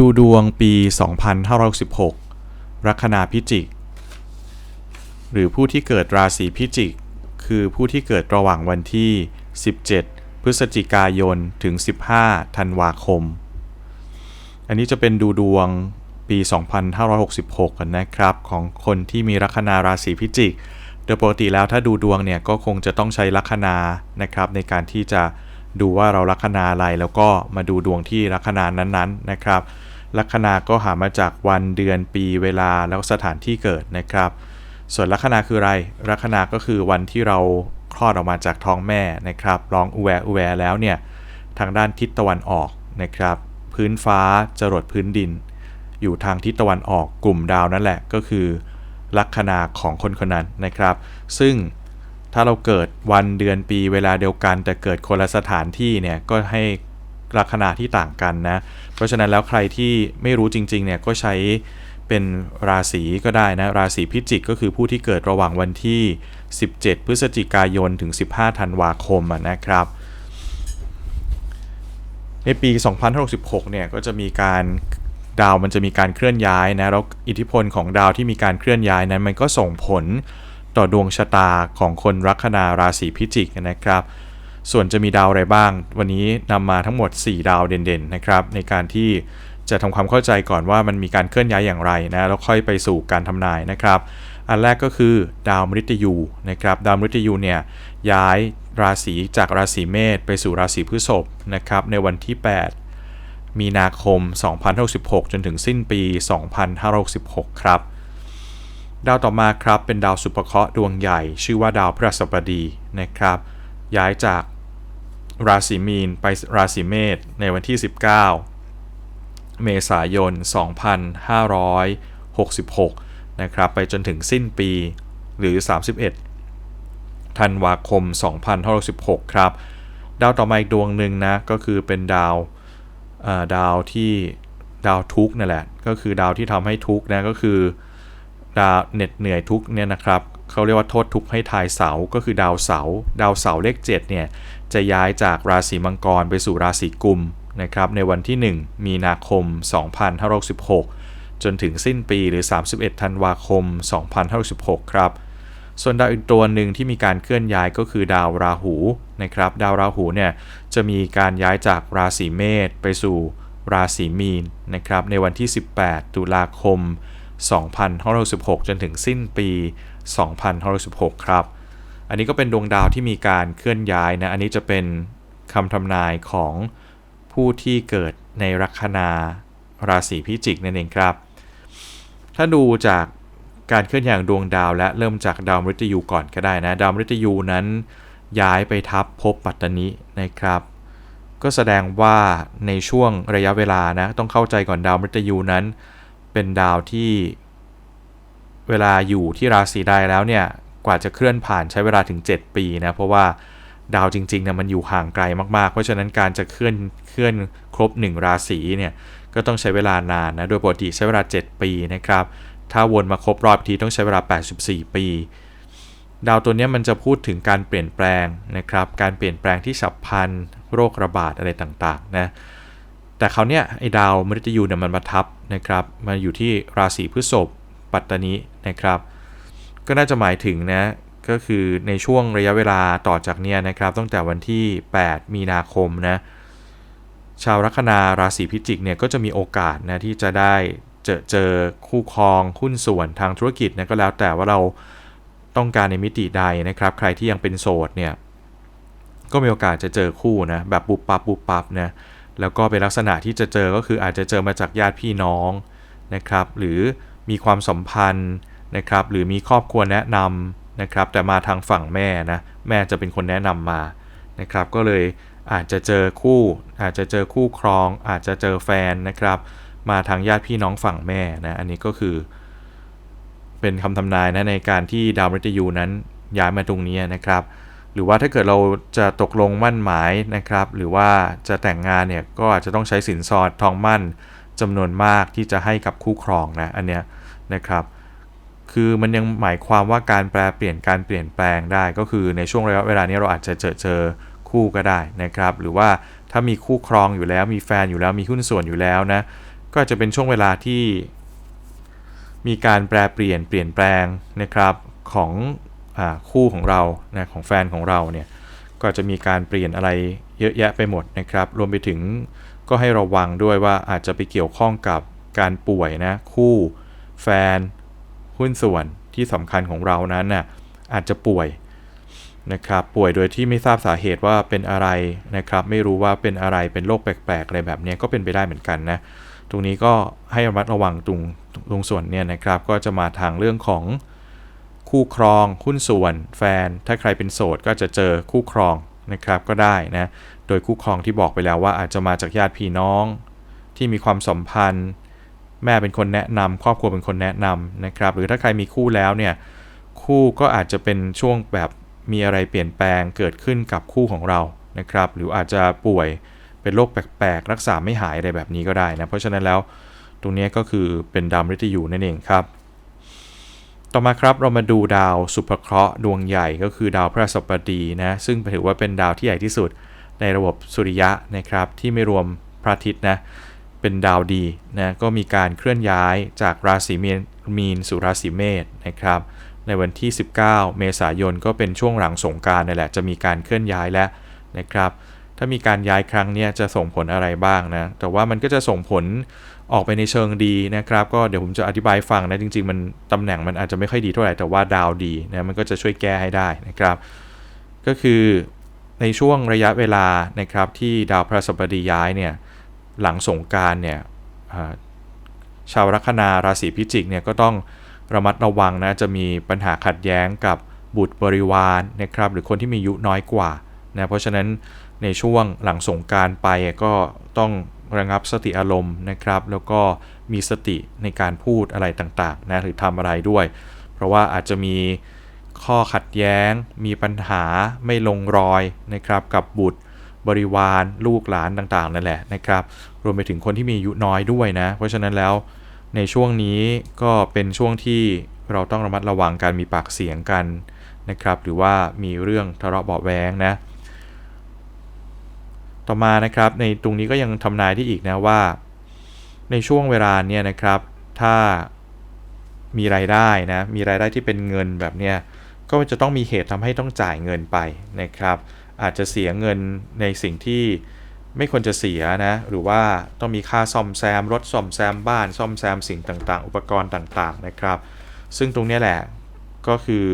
ดูดวงปี 2516 ลัคนาพิจิก หรือผู้ที่เกิดราศีพิจิก คือผู้ที่เกิดระหว่างวันที่ 17 พฤศจิกายน ถึง 15 ธันวาคม อันนี้จะเป็นดูดวงปี 2566 กันนะครับ ของคนที่มีลัคนาราศีพิจิก โดยปกติแล้วถ้าดูดวงเนี่ยก็คงจะต้องใช้ลัคนานะครับ ในการที่จะดูว่าเราลัคนาอะไรแล้วก็มาดูดวงที่ลัคนานั้นๆนะครับ ลัคนาก็หามาจากวันเดือนปีเวลาแล้วสถานที่เกิดนะครับ ส่วนลัคนาคืออะไรลัคนาก็คือวันที่เราคลอดออกมาจากท้องแม่นะครับร้องอุแวอุแวแล้วเนี่ยทางด้านทิศตะวันออกนะครับ พื้นฟ้าจรดพื้นดิน อยู่ทางทิศตะวันออกกลุ่มดาวนั่นแหละก็คือ ลัคนาของคนคนนั้นนะครับ ซึ่งถ้าเราเกิดวันเดือนปีเวลาเดียวกัน แต่เกิดคนละสถานที่เนี่ยก็ให้ ลัคนาที่ต่างกันนะ เพราะฉะนั้นแล้วใครที่ไม่รู้จริงๆเนี่ยก็ใช้เป็นราศีก็ได้นะ ราศีพิจิกก็คือผู้ที่เกิดระหว่างวันที่ 17 พฤศจิกายนถึง 15 ธันวาคมนะครับ ในปี2566 เนี่ยก็จะมีการดาวมันจะมีการเคลื่อนย้ายนะแล้วอิทธิพลของดาวที่มีการเคลื่อนย้ายนั้นมันก็ส่งผลต่อดวงชะตาของคนลัคนาราศีพิจิกนะครับ ส่วนจะมีดาวอะไรบ้าง วันนี้นำมาทั้งหมด 4 ดาวเด่นๆนะครับในการที่จะทำความเข้าใจก่อนว่ามันมีการเคลื่อนย้ายอย่างไรนะแล้วค่อยไปสู่การทำนายนะครับ อันแรกก็คือดาวมฤตยูนะครับดาวมฤตยูเนี่ยย้ายราศีจากราศีเมษไปสู่ราศีพฤษภนะครับในวันที่ 8 มีนาคม 2066 จนถึงสิ้นปี 2566 ครับดาวต่อมาครับเป็นดาวสุภเคราะห์ดวงใหญ่ ชื่อว่าดาวพฤหัสบดีนะครับ ย้ายจาก ราศีมีนไปราศีเมษในวันที่ 19 เมษายน 2566 นะครับ ไปจนถึงสิ้นปีหรือ 31 ธันวาคม 2566 ครับ ดาวต่อมาอีกดวงหนึ่งนะ ก็คือเป็นดาวดาวที่ดาวทุกนั่นแหละ ก็คือดาวที่ทำให้ทุกนะ ก็คือดาวเหน็ดเหนื่อยทุกเนี่ยนะครับเขาเรียกว่าโทษทุกข์ให้ทายเสา ก็คือดาวเสา ดาวเสาเลข7เนี่ย จะย้ายจากราศีมังกรไปสู่ราศีกุมนะครับในวันที่ 1 มีนาคม 2566 จนถึงสิ้นปีหรือ 31 ธันวาคม 2566 ครับ ส่วนดาวอีกตัวหนึ่งที่มีการเคลื่อนย้ายก็คือดาวราหูนะครับ ดาวราหูเนี่ยจะมีการย้ายจากราศีเมษไปสู่ราศีมีนนะครับในวันที่ 18 ตุลาคม 2566 จนถึงสิ้นปี 2566 ครับ อันนี้ก็เป็นดวงดาวที่มีการเคลื่อนย้ายนะ อันนี้จะเป็นคำทำนายของผู้ที่เกิดในลัคนาราศีพิจิกนั่นเองครับ ถ้าดูจากการเคลื่อนย้ายดวงดาวและเริ่มจากดาวมฤตยูก่อนก็ได้นะ ดาวมฤตยูนั้นย้ายไปทับภพปัตตนินะครับ ก็แสดงว่าในช่วงระยะเวลานะต้องเข้าใจก่อนดาวมฤตยูนั้น เป็นดาวที่เวลาอยู่ที่ราศีใดแล้วเนี่ย กว่าจะเคลื่อนผ่านใช้เวลาถึง 7 ปีนะ เพราะว่าดาวจริงๆเนี่ยมันอยู่ห่างไกลมากๆ เพราะฉะนั้นการจะเคลื่อนเคลื่อนครบ 1 ราศีเนี่ยก็ต้องใช้เวลานานนะ โดยปกติใช้เวลา 7 ปีนะครับ ถ้าวนมาครบรอบทีต้องใช้เวลา 84 ปี ดาวตัวนี้มันจะพูดถึงการเปลี่ยนแปลงนะครับ การเปลี่ยนแปลงที่ฉับพลันโรคระบาดอะไรต่างๆนะ แต่เขาเนี่ยไอ้ดาวมฤตยูเนี่ยมันมาทับนะครับ มาอยู่ที่ราศีพฤษภปัตตานีนะครับ ก็น่าจะหมายถึงนะก็คือในช่วงระยะเวลาต่อจากเนี้ยนะครับตั้งแต่วันที่ 8 มีนาคมนะชาวลัคนาราศีพิจิกเนี่ยก็จะมีโอกาสนะที่จะได้เจอเจอคู่ครองหุ้นส่วนทางธุรกิจนะก็แล้วแต่ว่าเราต้องการในมิติใดนะครับ ใครที่ยังเป็นโสดเนี่ยก็มีโอกาสจะเจอคู่นะแบบปุบปับปุบปับนะแล้วก็เป็นลักษณะที่จะเจอก็คืออาจจะเจอมาจากญาติพี่น้องนะครับ หรือมีความสัมพันธ์ นะครับหรือมีครอบครัวแนะนำนะครับแต่มาทางฝั่งแม่นะแม่จะเป็นคนแนะนำมานะครับก็เลยอาจจะเจอคู่อาจจะเจอคู่ครอง อาจจะเจอแฟนนะครับ มาทางญาติพี่น้องฝั่งแม่นะอันนี้ก็คือ เป็นคำทำนายนะในการที่ดาวมฤตยูนั้นย้ายมาตรงนี้นะครับ หรือว่าถ้าเกิดเราจะตกลงมั่นหมายนะครับ หรือว่าจะแต่งงานเนี่ยก็อาจจะต้องใช้สินสอดทองมั่นจำนวนมากที่จะให้กับคู่ครองนะอันเนี้ยนะครับ คือมันยังหมายความว่าการแปลเปลี่ยนการเปลี่ยนแปลงได้ ก็คือในช่วงระยะเวลานี้เราอาจจะเจอเจอคู่ก็ได้นะครับ หรือว่าถ้ามีคู่ครองอยู่แล้ว มีแฟนอยู่แล้วมีหุ้นส่วนอยู่แล้วนะก็จะเป็นช่วงเวลาที่ มีการแปรเปลี่ยนเปลี่ยนแปลงนะครับของอคู่ของเรานะของแฟนของเราเนี่ยก็จะมีการเปลี่ยนอะไรเยอะแยะไปหมดนะครับ รวมไปถึงก็ให้ระวังด้วยว่าอาจจะไปเกี่ยวข้องกับการป่วยนะคู่แฟน หุ้นส่วนที่สำคัญของเรานั้นน่ะอาจจะป่วยนะครับป่วยโดยที่ไม่ทราบสาเหตุว่าเป็นอะไรนะครับ ไม่รู้ว่าเป็นอะไรเป็นโรคแปลกๆอะไรแบบนี้ก็เป็นไปได้เหมือนกันนะตรงนี้ก็ให้ระมัดระวังตรงตรงส่วนเนี่ยนะครับ ก็จะมาทางเรื่องของคู่ครองหุ้นส่วน แฟน ถ้าใครเป็นโสดก็จะเจอคู่ครองนะครับก็ได้นะโดยคู่ครองที่บอกไปแล้วว่าอาจจะมาจากญาติพี่น้องที่มีความสัมพันธ์ แม่เป็นคนแนะนำครอบครัวเป็นคนแนะนำนะครับ หรือถ้าใครมีคู่แล้วเนี่ยคู่ก็อาจจะเป็นช่วงแบบมีอะไรเปลี่ยนแปลงเกิดขึ้นกับคู่ของเรานะครับ หรืออาจจะป่วยเป็นโรคแปลกๆ รักษาไม่หายอะไรแบบนี้ก็ได้นะ เพราะฉะนั้นแล้วตรงนี้ก็คือเป็นดาวมฤตยูนั่นเองครับ ต่อมาครับเรามาดูดาวสุภเคราะห์ดวงใหญ่ก็คือดาวพฤหัสบดีนะซึ่งถือว่าเป็นดาวที่ใหญ่ที่สุดในระบบสุริยะนะครับที่ไม่รวมพระอาทิตย์นะ เป็นดาวดีนะก็มีการเคลื่อนย้ายจากราศีมีนมีนสู่ราศีเมษนะครับ ในวันที่ 19 เมษายนก็เป็นช่วงหลังสงการนี่แหละจะมีการเคลื่อนย้ายแล้วนะครับ ถ้ามีการย้ายครั้งนี้จะส่งผลอะไรบ้างนะ แต่ว่ามันก็จะส่งผลออกไปในเชิงดีนะครับ ก็เดี๋ยวผมจะอธิบายฟังนะจริง ๆ มันตำแหน่งมันอาจจะไม่ค่อยดีเท่าไหร่แต่ว่าดาวดีนะมันก็จะช่วยแก้ให้ได้นะครับ ก็คือในช่วงระยะเวลานะครับที่ดาวพระศัสบดีย้ายเนี่ย หลังสงการเนี่ยชาวลัคนาราศีพิจิกเนี่ยก็ต้องระมัดระวังนะจะมีปัญหาขัดแย้งกับบุตรบริวารนะครับหรือคนที่มีอายุน้อยกว่านะเพราะฉะนั้นในช่วงหลังสงการไปก็ต้องระงับสติอารมณ์นะครับ แล้วก็มีสติในการพูดอะไรต่างๆนะหรือทำอะไรด้วย เพราะว่าอาจจะมีข้อขัดแย้ง มีปัญหาไม่ลงรอยนะครับกับบุตร บริวารลูกหลานต่างๆนั่นแหละนะครับ รวมไปถึงคนที่มีอายุน้อยด้วยนะ เพราะฉะนั้นแล้วในช่วงนี้ก็เป็นช่วงที่เราต้องระมัดระวังการมีปากเสียงกันนะครับ หรือว่ามีเรื่องทะเลาะเบาแวงนะ ต่อมานะครับในตรงนี้ก็ยังทำนายที่อีกนะว่า ในช่วงเวลาเนี่ยนะครับ ถ้ามีรายได้นะ มีรายได้ที่เป็นเงินแบบเนี้ยก็จะต้องมีเหตุทำให้ต้องจ่ายเงินไปนะครับ อาจจะเสียเงินในสิ่งที่ไม่ควรจะเสียนะ หรือว่าต้องมีค่าซ่อมแซม รถซ่อมแซมบ้าน ซ่อมแซมสิ่งต่างๆ อุปกรณ์ต่างๆนะครับ ซึ่งตรงนี้แหละก็คือ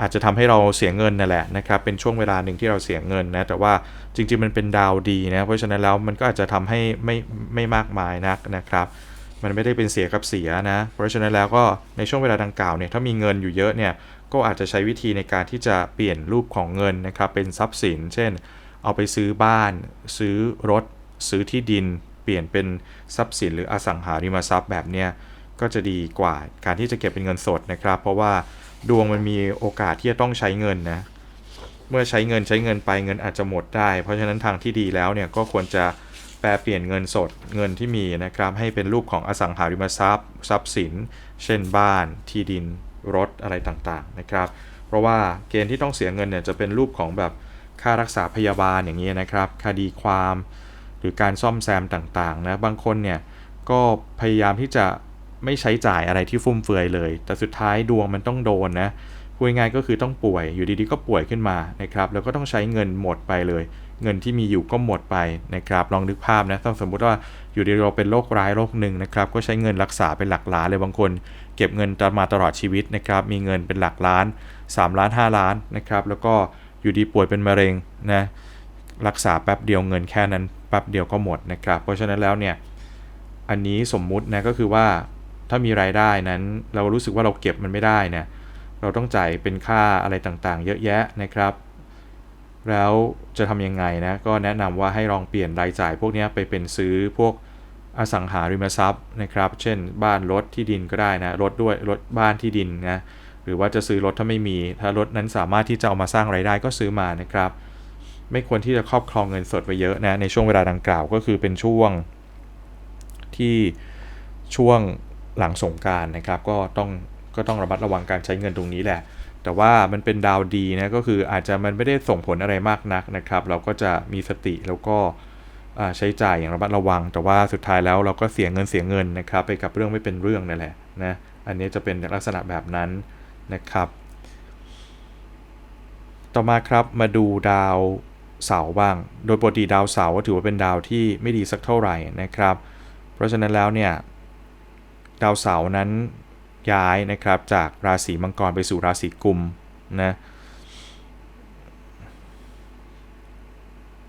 อาจจะทำให้เราเสียเงินนั่นแหละนะครับ เป็นช่วงเวลาหนึ่งที่เราเสียเงินนะ แต่ว่าจริงๆมันเป็นดาวดีนะ เพราะฉะนั้นแล้วมันก็อาจจะทำให้ไม่ไม่มากมายนักนะครับ มันไม่ได้เป็นเสียกับเสียนะ เพราะฉะนั้นแล้วก็ในช่วงเวลาดังกล่าวเนี่ย ถ้ามีเงินอยู่เยอะเนี่ย ก็อาจจะใช้วิธีในการที่จะเปลี่ยนรูปของเงินนะครับเป็นทรัพย์สิน เช่น เอาไปซื้อบ้าน ซื้อรถ ซื้อที่ดิน เปลี่ยนเป็นทรัพย์สิน หรืออสังหาริมทรัพย์แบบเนี้ยก็จะดีกว่าการที่จะเก็บเป็นเงินสดนะครับ เพราะว่าดวงมันมีโอกาสที่จะต้องใช้เงินนะเมื่อใช้เงินใช้เงินไปเงินอาจจะหมดได้ เพราะฉะนั้นทางที่ดีแล้วเนี่ยก็ควรจะแปลเปลี่ยนเงินสดเงินที่มีนะครับให้เป็นรูปของอสังหาริมทรัพย์ ทรัพย์สิน เช่นบ้านที่ดิน รถอะไรต่างๆนะครับ เพราะว่าเกณฑ์ที่ต้องเสียเงินเนี่ยจะเป็นรูปของแบบค่ารักษาพยาบาลอย่างนี้นะครับคดีความหรือการซ่อมแซมต่างๆนะบางคนเนี่ยก็พยายามที่จะไม่ใช้จ่ายอะไรที่ฟุ่มเฟือยเลย แต่สุดท้ายดวงมันต้องโดนนะพูดง่ายก็คือต้องป่วยอยู่ดีๆก็ป่วยขึ้นมานะครับแล้วก็ต้องใช้เงินหมดไปเลย เงินที่มีอยู่ก็หมดไปนะครับลองนึกภาพนะถ้าสมมุติว่าอยู่ดีเราเป็นโรคร้ายโรคหนึ่งนะครับก็ใช้เงินรักษาเป็นหลักล้านเลยบางคน เก็บเงินมาตลอดชีวิตนะครับ มีเงินเป็นหลักล้าน 3 ล้าน 5 ล้านนะครับ แล้วก็อยู่ดีป่วยเป็นมะเร็งนะรักษาแป๊บเดียวเงินแค่นั้นแป๊บเดียวก็หมดนะครับ เพราะฉะนั้นแล้วเนี่ยอันนี้สมมุตินะก็คือว่าถ้ามีรายได้นั้นเรารู้สึกว่าเราเก็บมันไม่ได้เนี่ยเราต้องจ่ายเป็นค่าอะไรต่างๆ เยอะแยะนะครับ แล้วจะทำยังไงนะก็แนะนำว่าให้ลองเปลี่ยนรายจ่ายพวกนี้ไปเป็นซื้อพวก อสังหาริมทรัพย์นะครับ เช่น บ้านรถที่ดินก็ได้นะรถด้วยรถบ้านที่ดินนะหรือว่าจะซื้อรถถ้าไม่มี ถ้ารถนั้นสามารถที่จะเอามาสร้างไรายได้ก็ซื้อมานะครับ ไม่ควรที่จะครอบครองเงินสดไว้เยอะนะในช่วงเวลาดังกล่าวก็คือเป็นช่วงที่ช่วงหลังสงการนะครับ ก็ต้องก็ต้องระมัดระวังการใช้เงินตรงนี้แหละ แต่ว่ามันเป็นดาวดีนะก็คืออาจจะมันไม่ได้ส่งผลอะไรมากนักนะครับ เราก็จะมีสติแล้วก็ ใช้จ่ายอย่างระมัดระวัง แต่ว่าสุดท้ายแล้วเราก็เสียเงินเสียเงินนะครับไปกับเรื่องไม่เป็นเรื่องนั่นแหละนะอันนี้จะเป็นลักษณะแบบนั้นนะครับ ต่อมาครับมาดูดาวเสาร์บ้าง โดยปกติดาวเสาร์ถือว่าเป็นดาวที่ไม่ดีสักเท่าไหร่นะครับ เพราะฉะนั้นแล้วเนี่ยดาวเสาร์นั้นย้ายนะครับจากราศีมังกรไปสู่ราศีกุมนะ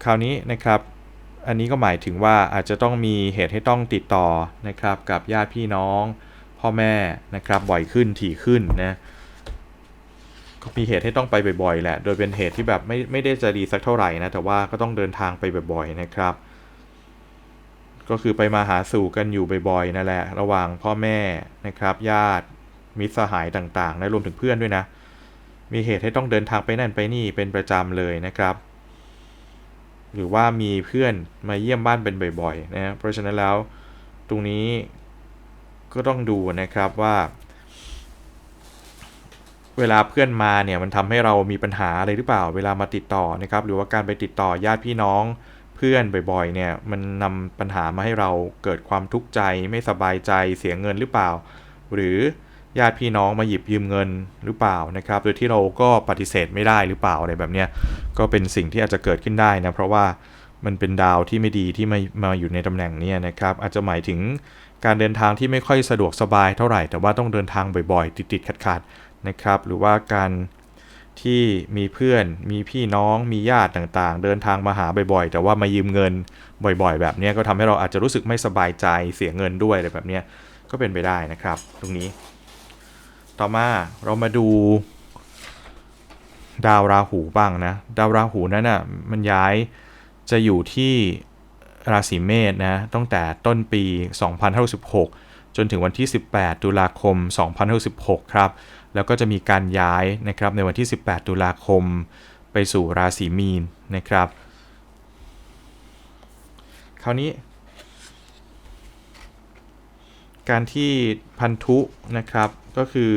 คราวนี้นะครับ อันนี้ก็หมายถึงว่าอาจจะต้องมีเหตุให้ต้องติดต่อนะครับกับญาติพี่น้อง พ่อแม่นะครับบ่อยขึ้นถี่ขึ้นนะก็มีเหตุให้ต้องไปบ่อยๆแหละ โดยเป็นเหตุที่แบบไม่ไม่ได้จะดีสักเท่าไหร่นะแต่ว่าก็ต้องเดินทางไปบ่อยๆนะครับ ก็คือไปมาหาสู่กันอยู่บ่อยๆนั่นแหละ ระหว่างพ่อแม่นะครับ ญาติมิตรสหายต่างๆและรวมถึงเพื่อนด้วยนะ มีเหตุให้ต้องเดินทางไปนั่นไปนี่เป็นประจำเลยนะครับ หรือว่ามีเพื่อนมาเยี่ยมบ้านเป็นบ่อยๆนะเพราะฉะนั้นแล้วตรงนี้ก็ต้องดูนะครับว่า เวลาเพื่อนมาเนี่ยมันทำให้เรามีปัญหาอะไรหรือเปล่า เวลามาติดต่อนะครับ หรือว่าการไปติดต่อญาติพี่น้องเพื่อนบ่อยๆเนี่ยมันนำปัญหามาให้เราเกิดความทุกข์ใจไม่สบายใจเสียเงินหรือเปล่า หรือ ญาติพี่น้องมาหยิบยืมเงินหรือเปล่านะครับ โดยที่เราก็ปฏิเสธไม่ได้หรือเปล่าอะไรแบบเนี้ยก็เป็นสิ่งที่อาจจะเกิดขึ้นได้นะเพราะว่ามันเป็นดาวที่ไม่ดีที่มามาอยู่ในตำแหน่งนี้นะครับ อาจจะหมายถึงการเดินทางที่ไม่ค่อยสะดวกสบายเท่าไหร่ แต่ว่าต้องเดินทางบ่อยๆ ติดๆขัดๆนะครับ หรือว่าการที่มีเพื่อนมีพี่น้องมีญาติต่างๆ เดินทางมาหาบ่อยๆ แต่ว่ามายืมเงินบ่อยๆ แบบนี้ก็ทำให้เราอาจจะรู้สึกไม่สบายใจเสียเงินด้วยอะไรแบบนี้ก็เป็นไปได้นะครับ ตรงนี้ ต่อมาเรามาดู ดาวราหูบ้างนะ ดาวราหูนั้นน่ะมันย้ายจะอยู่ที่ราศีเมษนะตั้งแต่ต้นปี2516 จนถึงวันที่ 18 ตุลาคม2516 ครับ แล้วก็จะมีการย้ายนะครับในวันที่ 18 ตุลาคม ไปสู่ราศีมีนนะครับ คราวนี้ การที่พันธุนะครับก็คือ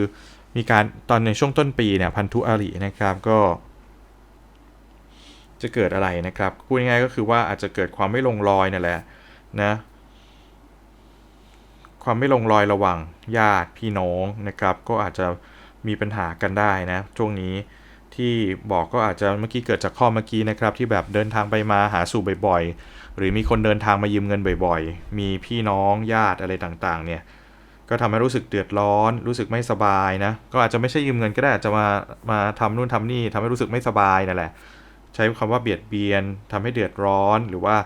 มีการตอนในช่วงต้นปีเนี่ยพันธุอารินะครับก็ จะเกิดอะไรนะครับพูดง่ายๆก็คือว่าอาจจะเกิดความไม่ลงรอยนั่นแหละนะความไม่ลงรอยระหว่างญาติพี่น้องนะครับ ก็อาจจะมีปัญหากันได้นะช่วงนี้ ที่บอกก็อาจจะเมื่อกี้เกิดจากข้อเมื่อกี้นะครับ ที่แบบเดินทางไปมาหาสู่บ่อยๆ หรือมีคนเดินทางมายืมเงินบ่อยๆ มีพี่น้องญาติอะไรต่างๆ เนี่ยก็ทำให้รู้สึกเดือดร้อน รู้สึกไม่สบายนะ ก็อาจจะไม่ใช่ยืมเงินก็ได้อาจจะมามาทำนู่นทำนี่ทำให้รู้สึกไม่สบายนั่นแหละ ใช้คำว่าเบียดเบียนทำให้เดือดร้อนหรือว่า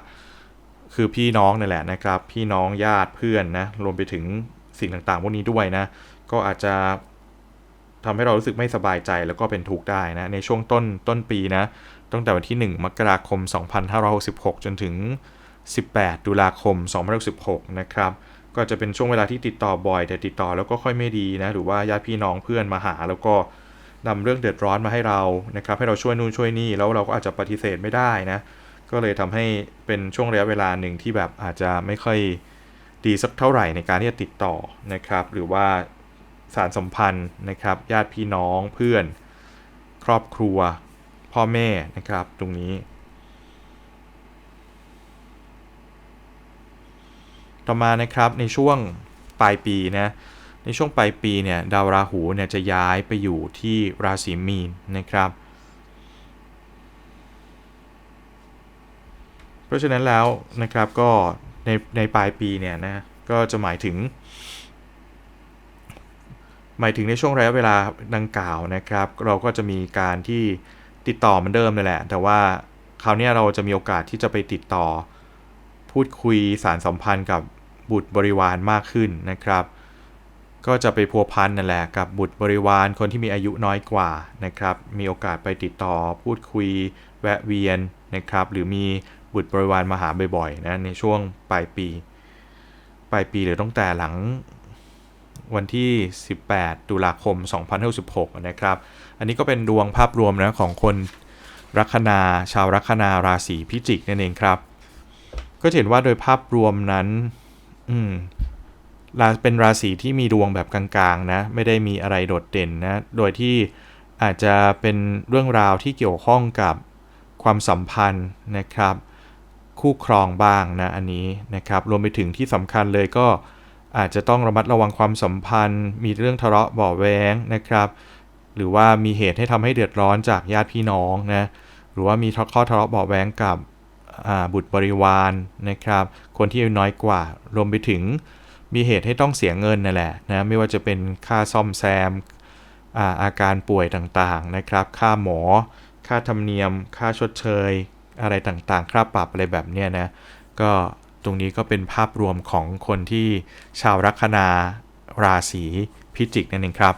คือพี่น้องนั่นแหละนะครับ พี่น้องญาติเพื่อนนะรวมไปถึงสิ่งต่างๆพวกนี้ด้วยนะ ก็อาจจะ ทำให้เรารู้สึกไม่สบายใจแล้วก็เป็นทุกข์ได้นะในช่วงต้นต้นปีนะตั้งแต่วันที่ 1 มกราคม 2566 จนถึง 18 ตุลาคม2566นะครับก็จะเป็นช่วงเวลาที่ติดต่อบ่อย แต่ติดต่อแล้วก็ค่อยไม่ดีนะหรือว่าญาติพี่น้องเพื่อนมาหา แล้วก็นำเรื่องเดือดร้อนมาให้เรานะครับให้เราช่วยนู่นช่วยนี่แล้วเราก็อาจจะปฏิเสธไม่ได้นะก็เลยทำให้เป็นช่วงระยะเวลาหนึ่งที่แบบอาจจะไม่ค่อยดีสักเท่าไหร่ในการที่จะติดต่อนะครับหรือว่า สารสัมพันธ์นะครับ ญาติพี่น้องเพื่อน ครอบครัว พ่อแม่นะครับ ตรงนี้ ต่อมานะครับในช่วงปลายปีนะในช่วงปลายปีเนี่ยดาวราหูเนี่ยจะย้ายไปอยู่ที่ราศีมีนนะครับ เพราะฉะนั้นแล้วนะครับก็ในในปลายปีเนี่ยนะก็จะหมายถึง หมายถึงในช่วงระยะเวลาดังกล่าวนะครับ เราก็จะมีการที่ติดต่อเหมือนเดิมเลยแหละ แต่ว่าคราวนี้เราจะมีโอกาสที่จะไปติดต่อ พูดคุยสารสัมพันธ์กับบุตรบริวารมากขึ้นนะครับ ก็จะไปพัวพันนั่นแหละกับบุตรบริวารคนที่มีอายุน้อยกว่านะครับ มีโอกาสไปติดต่อพูดคุยแวะเวียนนะครับ หรือมีบุตรบริวารมาหาบ่อยๆนะในช่วงปลายปี ปลายปีหรือตั้งแต่หลัง วันที่ 18 ตุลาคม 2016 นะครับ อันนี้ก็เป็นดวงภาพรวมนะของคนลัคนาชาวลัคนาราศีพิจิกนั่นเองครับ ก็เห็นว่าโดยภาพรวมนั้น อืมราเป็นราศีที่มีดวงแบบกลางๆนะ ไม่ได้มีอะไรโดดเด่นนะ โดยที่อาจจะเป็นเรื่องราวที่เกี่ยวข้องกับความสัมพันธ์นะครับคคู่ครองบ้างนะอันนี้นะครับ รวมไปถึงที่สำคัญเลยก็ อาจจะต้องระมัดระวังความสัมพันธ์ มีเรื่องทะเลาะเบาะแว้งนะครับ หรือว่ามีเหตุให้ทำให้เดือดร้อนจากญาติพี่น้องนะหรือว่ามีข้อทะเลาะเบาะแว้งกับบุตรบริวารนะครับ คนที่อายุน้อยกว่ารวมไปถึงมีเหตุให้ต้องเสียเงินนั่นแหละนะไม่ว่าจะเป็นค่าซ่อมแซมอาอาการป่วยต่างๆนะครับ ค่าหมอ ค่าธรรมเนียม ค่าชดเชย อะไรต่างๆ ค่าปรับอะไรแบบเนี้ยนะ ก็ ตรงนี้ก็เป็นภาพรวมของคนที่ชาวลัคนาราศีพิจิกนั่นเองครับ